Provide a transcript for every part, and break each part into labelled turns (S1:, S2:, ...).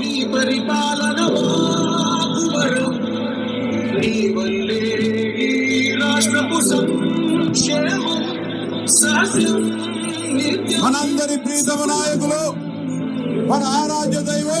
S1: నీ పరిపాలన మాకువరు నీ వల్లే ఈ రాష్ట్రపు సంక్షేమం
S2: మనందరి ప్రీతమ నాయకులు మన ఆరాధ్య దైవం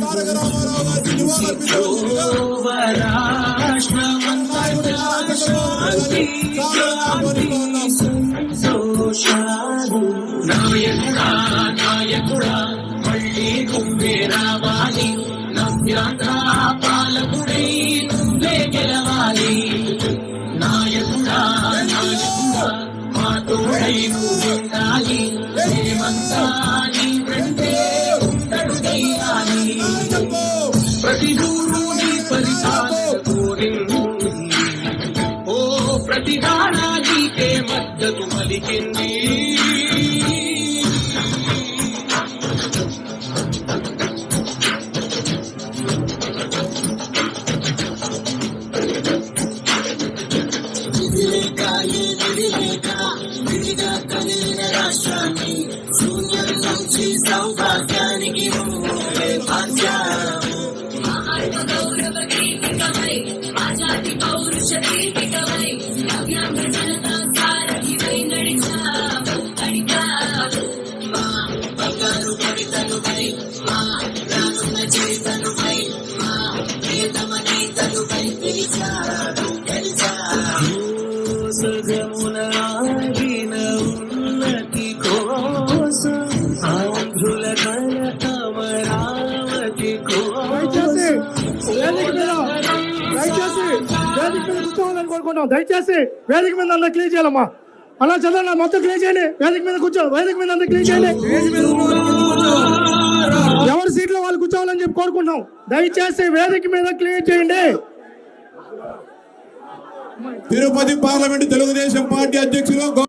S2: తారక రామారావు గారికి
S1: నాయకుడా నాయకుడా మళ్ళీ నువ్వే రావాలి నవ్యాంధ్ర పాలకుడై నువ్వే గెలవాలి తోడై నువ్వుండాలి మేమంతా వెంటే ఉండడు ప్రతి ఊరు నీ ఓ ప్రతి మద్దతు పలికింది
S3: she's over తీసుకోవాలని కోరుకుంటాం దయచేసి వేదిక మీద అందరూ క్లియర్ చేయాలమ్మా. అలా చదవండి మొత్తం క్లియర్ చేయండి. వేదిక మీద కూర్చో వేదిక మీద అందరూ క్లియర్ చేయండి. ఎవరి సీట్లో వాళ్ళు కూర్చోవాలని చెప్పి కోరుకుంటాం దయచేసి వేదిక మీద క్లియర్ చేయండి.
S2: తిరుపతి పార్లమెంట్ తెలుగుదేశం పార్టీ అధ్యక్షులు